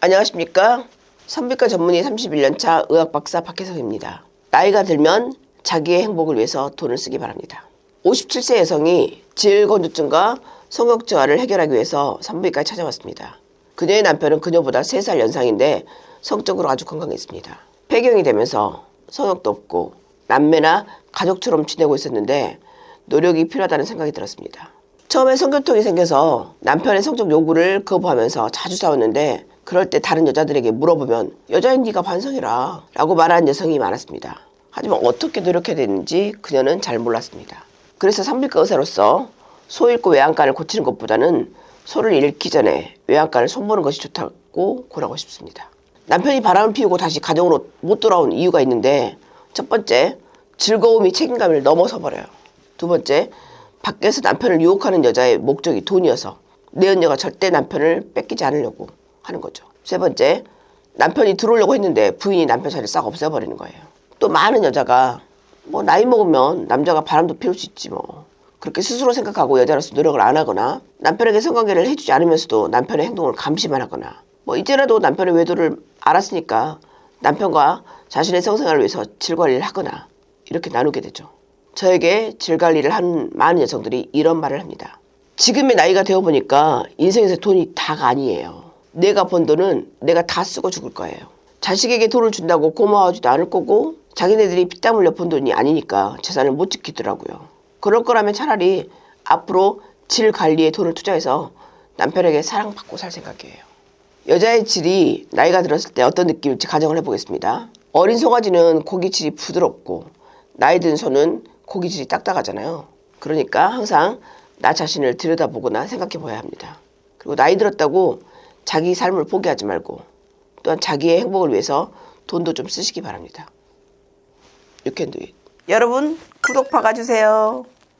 안녕하십니까? 선비과 전문의 31년차 의학 박사 박혜성입니다. 나이가 들면 자기의 행복을 위해서 돈을 쓰기 바랍니다. 57세 여성이 질건조증과 성욕저하를 해결하기 위해서 산부인과에 찾아왔습니다. 그녀의 남편은 그녀보다 3살 연상인데 성적으로 아주 건강했습니다. 폐경이 되면서 성욕도 없고 남매나 가족처럼 지내고 있었는데 노력이 필요하다는 생각이 들었습니다. 처음에 성교통이 생겨서 남편의 성적 요구를 거부하면서 자주 싸웠는데 그럴 때 다른 여자들에게 물어보면 여자인 네가 반성해라 라고 말하는 여성이 많았습니다. 하지만 어떻게 노력해야 되는지 그녀는 잘 몰랐습니다. 그래서 산부인과 의사로서 소 잃고 외양간을 고치는 것보다는 소를 잃기 전에 외양간을 손보는 것이 좋다고 권하고 싶습니다. 남편이 바람을 피우고 다시 가정으로 못 돌아온 이유가 있는데 첫 번째 즐거움이 책임감을 넘어서 버려요. 두 번째 밖에서 남편을 유혹하는 여자의 목적이 돈이어서 내 언녀가 절대 남편을 뺏기지 않으려고 하는 거죠. 세 번째 남편이 들어오려고 했는데 부인이 남편 자리를 싹 없애버리는 거예요. 또 많은 여자가 뭐 나이 먹으면 남자가 바람도 피울 수 있지 뭐 그렇게 스스로 생각하고 여자로서 노력을 안 하거나 남편에게 성관계를 해주지 않으면서도 남편의 행동을 감시만 하거나 뭐 이제라도 남편의 외도를 알았으니까 남편과 자신의 성생활을 위해서 질관리를 하거나 이렇게 나누게 되죠. 저에게 질관리를 하는 많은 여성들이 이런 말을 합니다. 지금의 나이가 되어 보니까 인생에서 돈이 다가 아니에요. 내가 번 돈은 내가 다 쓰고 죽을 거예요. 자식에게 돈을 준다고 고마워하지도 않을 거고 자기네들이 피땀 흘려 번 돈이 아니니까 재산을 못 지키더라고요. 그럴 거라면 차라리 앞으로 질 관리에 돈을 투자해서 남편에게 사랑받고 살 생각이에요. 여자의 질이 나이가 들었을 때 어떤 느낌일지 가정을 해보겠습니다. 어린 송아지는 고기질이 부드럽고 나이 든 소는 고기질이 딱딱하잖아요. 그러니까 항상 나 자신을 들여다보거나 생각해 봐야 합니다. 그리고 나이 들었다고 자기 삶을 포기하지 말고 또한 자기의 행복을 위해서 돈도 좀 쓰시기 바랍니다. You can. 여러분 구독 박아주세요.